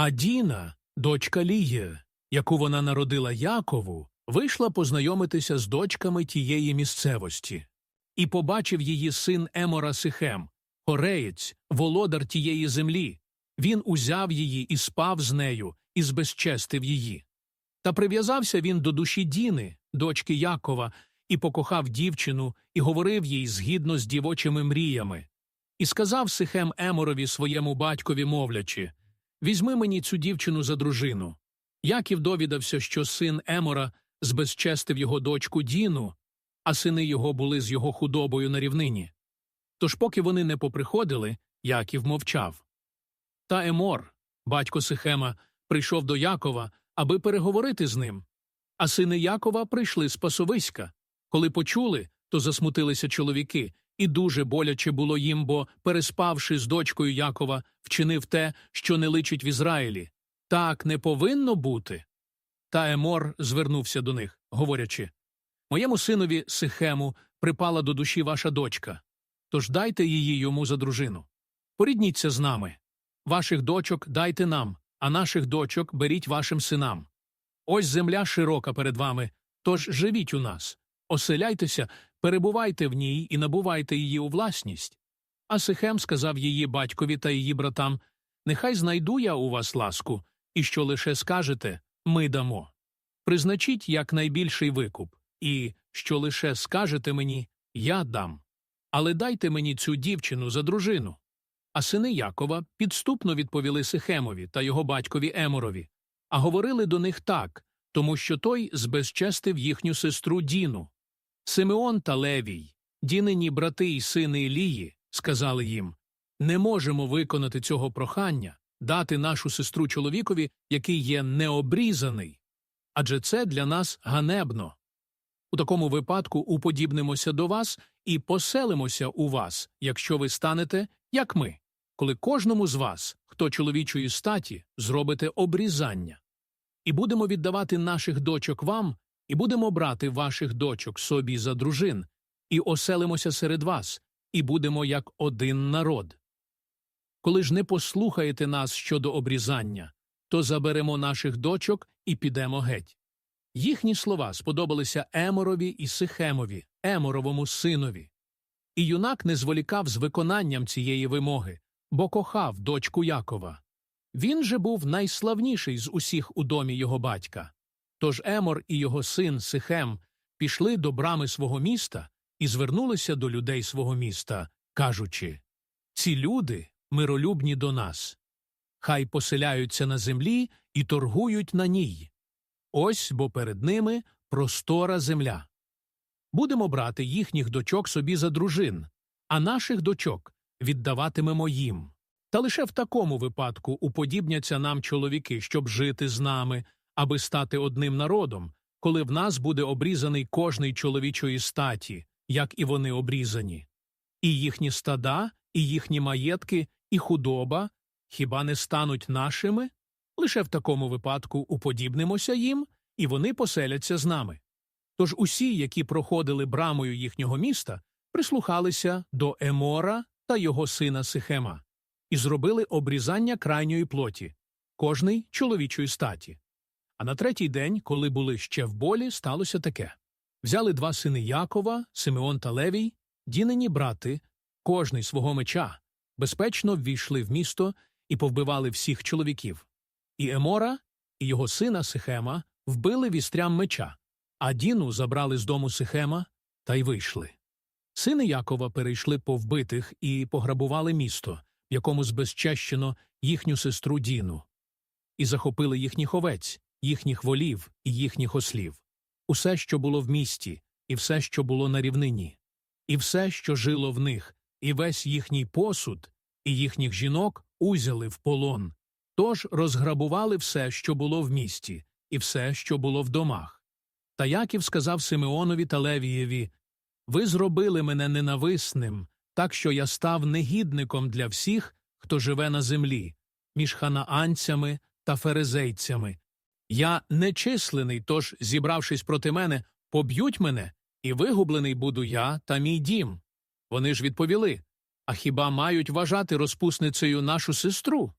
А Діна, дочка Лії, яку вона народила Якову, вийшла познайомитися з дочками тієї місцевості. І побачив її син Емора Сихем, хореєць, володар тієї землі. Він узяв її і спав з нею, і збезчестив її. Та прив'язався він до душі Діни, дочки Якова, і покохав дівчину, і говорив їй згідно з дівочими мріями. І сказав Сихем Еморові своєму батькові, мовлячи Візьми мені цю дівчину за дружину. Яків довідався, що син Емора збезчестив його дочку Діну, а сини його були з його худобою на рівнині. Тож, поки вони не поприходили, Яків мовчав. Та Емор, батько Сихема, прийшов до Якова, аби переговорити з ним. А сини Якова прийшли з пасовиська. Коли почули, то засмутилися чоловіки, і дуже боляче було їм, бо, переспавши з дочкою Якова, вчинив те, що не личить в Ізраїлі. Так не повинно бути. Та Емор звернувся до них, говорячи Моєму синові Сихему припала до душі ваша дочка. Тож дайте її йому за дружину. Порідніться з нами. Ваших дочок дайте нам, а наших дочок беріть вашим синам. Ось земля широка перед вами, тож живіть у нас. Оселяйтеся, перебувайте в ній і набувайте її у власність. А Сихем сказав її батькові та її братам Нехай знайду я у вас ласку, і що лише скажете, ми дамо. Призначіть якнайбільший викуп, і що лише скажете мені, я дам. Але дайте мені цю дівчину за дружину. А сини Якова підступно відповіли Сихемові та його батькові Еморові, а говорили до них так, тому що той збезчестив їхню сестру Діну. Симеон та Левій, Дінині брати й сини Ілії, сказали їм не можемо виконати цього прохання, дати нашу сестру чоловікові, який є необрізаний. Адже це для нас ганебно. У такому випадку уподібнимося до вас і поселимося у вас, якщо ви станете, як ми, коли кожному з вас, хто чоловічої статі, зробите обрізання. І будемо віддавати наших дочок вам, і будемо брати ваших дочок собі за дружин, і оселимося серед вас, і будемо як один народ. Коли ж не послухаєте нас щодо обрізання, то заберемо наших дочок і підемо геть. Їхні слова сподобалися Еморові і Сихемові, Еморовому синові. І юнак не зволікав з виконанням цієї вимоги, бо кохав дочку Якова. Він же був найславніший з усіх у домі його батька. Тож Емор і його син Сихем пішли до брами свого міста і звернулися до людей свого міста, кажучи Ці люди миролюбні до нас. Хай поселяються на землі і торгують на ній. Ось бо перед ними простора земля. Будемо брати їхніх дочок собі за дружин, а наших дочок віддаватимемо їм. Та лише в такому випадку уподібняться нам чоловіки, щоб жити з нами, аби стати одним народом, коли в нас буде обрізаний кожний чоловічої статі, як і вони обрізані. І їхні стада, і їхні маєтки, і худоба хіба не стануть нашими? Лише в такому випадку уподібнимося їм, і вони поселяться з нами. Тож усі, які проходили брамою їхнього міста, прислухалися до Емора та його сина Сихема і зробили обрізання крайньої плоті, кожний чоловічої статі. А на третій день, коли були ще в болі, сталося таке взяли два сини Якова, Симеон та Левій, дінені брати, кожний свого меча, безпечно ввійшли в місто і повбивали всіх чоловіків. І Емора, і його сина Сихема вбили вістрям меча, а Діну забрали з дому Сихема та й вийшли. Сини Якова перейшли по вбитих і пограбували місто, в якому збезчещено їхню сестру Діну, і захопили їхніх овець, їхніх волів і їхніх ослів, усе, що було в місті, і все, що було на рівнині, і все, що жило в них, і весь їхній посуд, і їхніх жінок узяли в полон. Тож розграбували все, що було в місті, і все, що було в домах. Та Яків сказав Симеонові та Левієві Ви зробили мене ненависним, так що я став негідником для всіх, хто живе на землі, між ханаанцями та ферезейцями. Я нечислений, тож, зібравшись проти мене, поб'ють мене, і вигублений буду я та мій дім. Вони ж відповіли А хіба мають вважати розпусницею нашу сестру?